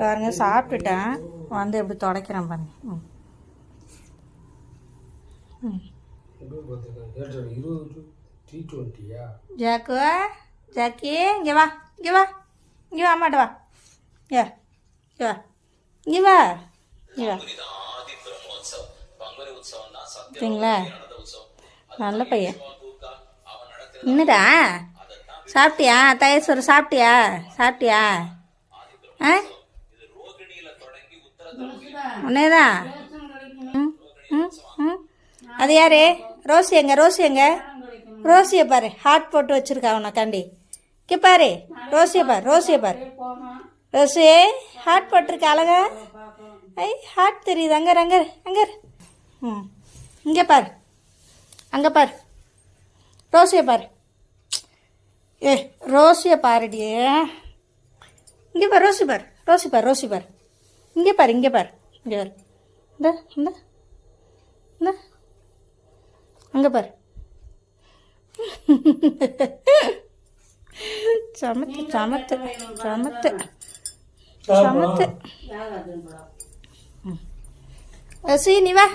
பாருங்க சாப்பிட்டுட்டேன். வந்து எப்படி துடைக்கிறேன் பாருங்க. ம். ம். ஜாக்கு ஜாக்கி இங்கே வா இங்கே வா. இங்கே வா அம்மாட்ட வா. ஏ இங்கே வா. இங்கே வா. இங்கே வா. சரிங்களா? நல்ல பையன். என்னடா சாப்பிட்டியா? தயசோறு சாப்பிட்டியா? சாப்பிட்டியா? ஆ? உன்னேதான் ம் ம் ம். அது யாரு? ரோஸ் எங்க ரோஸ் எங்க? ரோசியை பாரு ஹார்ட் போட்டு வச்சிருக்கா உனக்காண்டி இங்கே பாரு ரோசியை பாரு ரோசியை பாரு. ரோசி ஹார்ட் போட்டிருக்க அழகா? ஐ ஹார்ட் தெரியுது. அங்கே அங்கே அங்கே ம் இங்கே பாரு. அங்கே பாரு. ரோசியை பாரு. ஏ ரோசியை பாருடியே இங்கே பாரு ரோசி பாரு ரோசி பாரு ரோசி பாரு இங்கே பாரு இங்கே பாரு இங்கே பாரு இந்த இந்த இந்த அங்கே பாரு சமத்து சமத்து சமத்து சமத்து நீ வா